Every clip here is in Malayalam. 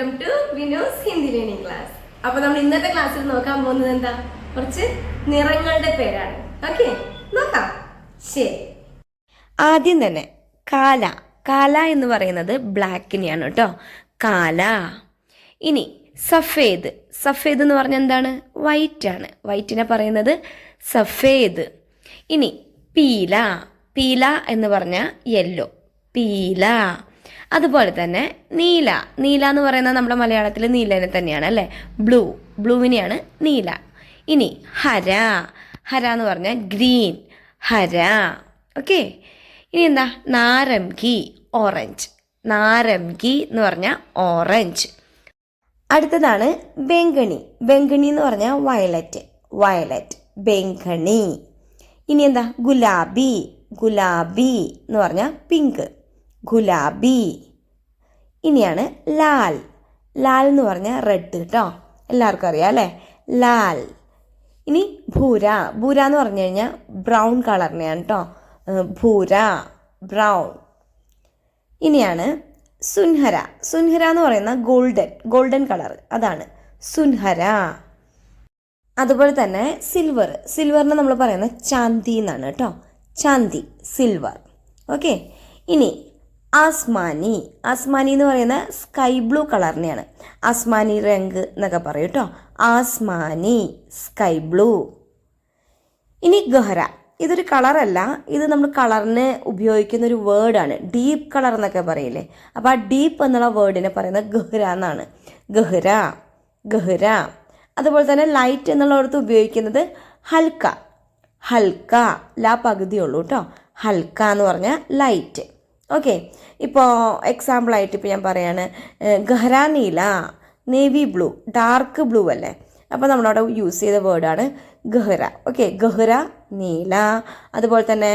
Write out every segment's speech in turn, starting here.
Welcome to Vino's Hindi learning class അപ്പൊ നമ്മൾ ഇന്നത്തെ ക്ലാസ്സിൽ നോക്കാൻ പോകുന്നത് എന്താ? കുറച്ച് നിറങ്ങളുടെ പേരാണ്. ഓക്കെ നോക്കാം. ശരി. ആദ്യം തന്നെ കാല. കാല എന്ന് പറയുന്നത് ബ്ലാക്കിനെയാണ് കേട്ടോ. കാല. ഇനി സഫേദ്. സഫേദ് എന്ന് പറഞ്ഞാൽ എന്താണ്? വൈറ്റ് ആണ്. വൈറ്റിനെ പറയുന്നത് സഫേദ്. ഇനി പീല. പീല എന്ന് പറഞ്ഞാൽ യെല്ലോ പീല. അതുപോലെ തന്നെ നീല. നീല എന്ന് പറയുന്നത് നമ്മുടെ മലയാളത്തിൽ നീലനെ തന്നെയാണ് അല്ലേ? ബ്ലൂ ബ്ലൂവിനെയാണ് നീല. ഇനി ഹര. ഹര എന്ന് പറഞ്ഞാൽ ഗ്രീൻ. ഹര. ഓക്കെ ഇനി എന്താ? നാരംഗി ഓറഞ്ച്. നാരംഗി എന്ന് പറഞ്ഞാൽ ഓറഞ്ച്. അടുത്തതാണ് ബെങ്കണി. ബെങ്കണി എന്ന് പറഞ്ഞാൽ വയലറ്റ്. വയലറ്റ്. ബെങ്കണി. ഇനി എന്താ? ഗുലാബി. ഗുലാബി എന്ന് പറഞ്ഞാൽ പിങ്ക്. ഗുലാബി. ഇനിയാണ് ലാൽ. ലാൽ എന്ന് പറഞ്ഞാൽ റെഡ് കേട്ടോ എല്ലാവർക്കും അറിയാം അല്ലേ? ലാൽ. ഇനി ഭൂര. ഭൂര എന്ന് പറഞ്ഞു കഴിഞ്ഞാൽ ബ്രൗൺ കളറിനെയാണ് കേട്ടോ ഭൂര. ബ്രൗൺ ഇനിയാണ് സുൻഹര. സുൻഹര എന്ന് പറയുന്ന ഗോൾഡൻ ഗോൾഡൻ കളർ അതാണ് സുൻഹര. അതുപോലെ തന്നെ സിൽവർ സിൽവറിന് നമ്മൾ പറയുന്നത് ചാന്തി എന്നാണ് കേട്ടോ ചാന്തി സിൽവർ ഓക്കെ ഇനി ആസ്മാനി. ആസ്മാനി എന്ന് പറയുന്ന സ്കൈ ബ്ലൂ കളറിനെയാണ്. ആസ്മാനി രംഗ് എന്നൊക്കെ പറയും കേട്ടോ. ആസ്മാനി സ്കൈ ബ്ലൂ. ഇനി ഗഹ്ര ഇതൊരു കളറല്ല. ഇത് നമ്മൾ കളറിന് ഉപയോഗിക്കുന്ന ഒരു വേർഡാണ്. ഡീപ്പ് കളർ എന്നൊക്കെ പറയില്ലേ. അപ്പോൾ ആ ഡീപ്പ് എന്നുള്ള വേർഡിനെ പറയുന്നത് ഗഹ്ര എന്നാണ്. ഗഹ്ര ഗഹ്ര അതുപോലെ തന്നെ ലൈറ്റ് എന്നുള്ളടത്ത് ഉപയോഗിക്കുന്നത് ഹൽക്ക. ഹൽക്ക. ലാ പകുതിയുള്ളൂ കേട്ടോ. ഹൽക്ക എന്ന് പറഞ്ഞാൽ ലൈറ്റ്. ഓക്കെ ഇപ്പോൾ എക്സാമ്പിളായിട്ട് ഇപ്പോൾ ഞാൻ പറയാണ് ഏഹ്, നീല നേവി ബ്ലൂ ഡാർക്ക് ബ്ലൂ അല്ലേ? അപ്പോൾ നമ്മളവിടെ യൂസ് ചെയ്ത വേർഡാണ് ഗഹ്റ. ഓക്കെ ഗഹ്റ നീല അതുപോലെ തന്നെ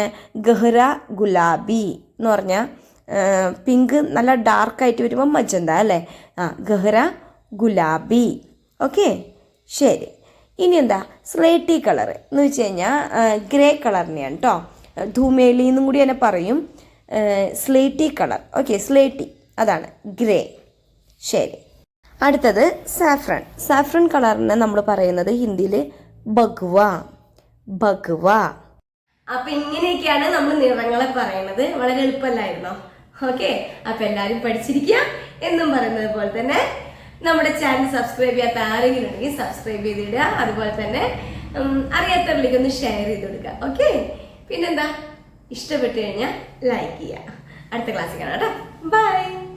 ഗഹ്റ ഗുലാബി എന്ന് പറഞ്ഞാൽ പിങ്ക് നല്ല ഡാർക്കായിട്ട് വരുമ്പോൾ മജന്ത അല്ലേ? ആ ഗഹ്റ ഗുലാബി. ഓക്കെ ശരി. ഇനി എന്താ? സ്ലേറ്റി കളർ എന്ന് വെച്ച് കഴിഞ്ഞാൽ ഗ്രേ കളറിനെയാണ് കേട്ടോ ധൂമേലി എന്നും കൂടി തന്നെ പറയും. Slaty colour. Okay slaty. അതാണ് ഗ്രേ. ശരി. അടുത്തത് സാഫ്രൺ. സാഫ്രൺ കളറിനെ നമ്മൾ പറയുന്നത് ഹിന്ദിയിൽ ബഗ്വ. ബഗ്വ. അപ്പൊ ഇങ്ങനെയൊക്കെയാണ് നമ്മൾ നിറങ്ങളെ പറയുന്നത്. വളരെ എളുപ്പമല്ലായിരുന്നോ? ഓക്കെ അപ്പൊ എല്ലാരും പഠിച്ചിരിക്കുക. എന്നും പറയുന്നത് പോലെ തന്നെ നമ്മുടെ ചാനൽ സബ്സ്ക്രൈബ് ചെയ്യാത്ത ആരെങ്കിലും ഉണ്ടെങ്കിൽ സബ്സ്ക്രൈബ് ചെയ്തിടുക. അതുപോലെ തന്നെ അറിയാത്തവരിലേക്ക് ഒന്ന് ഷെയർ ചെയ്ത് കൊടുക്കുക. ഓക്കെ പിന്നെന്താ? ഇഷ്ടപ്പെട്ടു കഴിഞ്ഞാൽ ലൈക്ക് ചെയ്യുക. അടുത്ത ക്ലാസ്സിൽ കാണാം കേട്ടോ. ബൈ